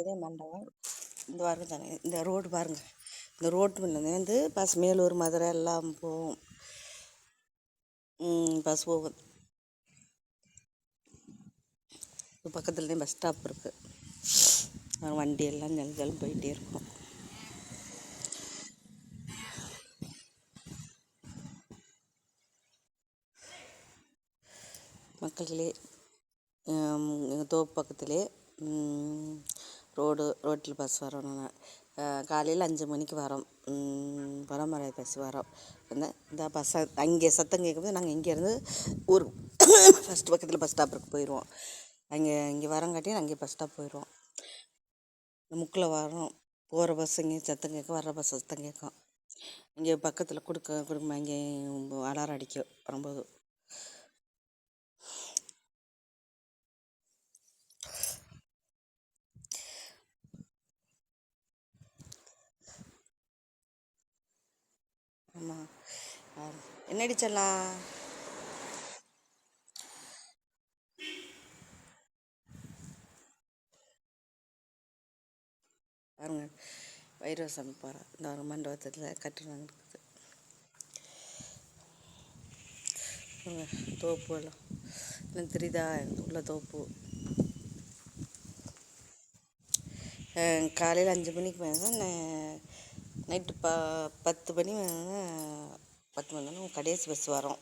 இதே மண்டபம். இந்த பாருங்க தானே இந்த ரோடு பாருங்கள் இந்த ரோட்டு வந்து பஸ் மேலூர் மதுரை எல்லாம் போகும். பஸ் போகும். இது பக்கத்துலேயே பஸ் ஸ்டாப் இருக்குது வண்டி எல்லாம் ஜல் போயிட்டே இருக்கும். மக்களே எங்கள் தோப்பு பக்கத்துலேயே ரோடு ரோட்டில் பஸ் வரணும் காலையில் அஞ்சு மணிக்கு வரோம். பரமரை பஸ் வரோம். இந்த இந்த பஸ் அங்கே சத்தம் கேட்கும்போது நாங்கள் இங்கேருந்து ஊர் ஃபஸ்ட்டு பக்கத்தில் பஸ் ஸ்டாப்புக்கு போயிடுவோம் அங்கே இங்கே வரங்காட்டி அங்கே பஸ் ஸ்டாப் போயிடுவோம் முக்கில் வரோம். போகிற பஸ் இங்கே சத்தம் கேட்கும் வர்ற பஸ் சத்தம் கேட்கும். இங்கே பக்கத்தில் கொடுக்க கொடுக்க இங்கே அலாரம் அடிக்கும். வரும்போது என்னடி செல்லாம் பாருங்க வைரவசாமி போகிறேன் இந்த ஒரு மண்டபத்தில் கட்டுறாங்க இருக்குது. தோப்பு எல்லாம். இன்னும் தெரியுதா? உள்ள தோப்பு. காலையில் அஞ்சு மணிக்கு மேலே நைட்டு ப பத்து மணி பத்து மணி கடைசி பஸ் வரும்.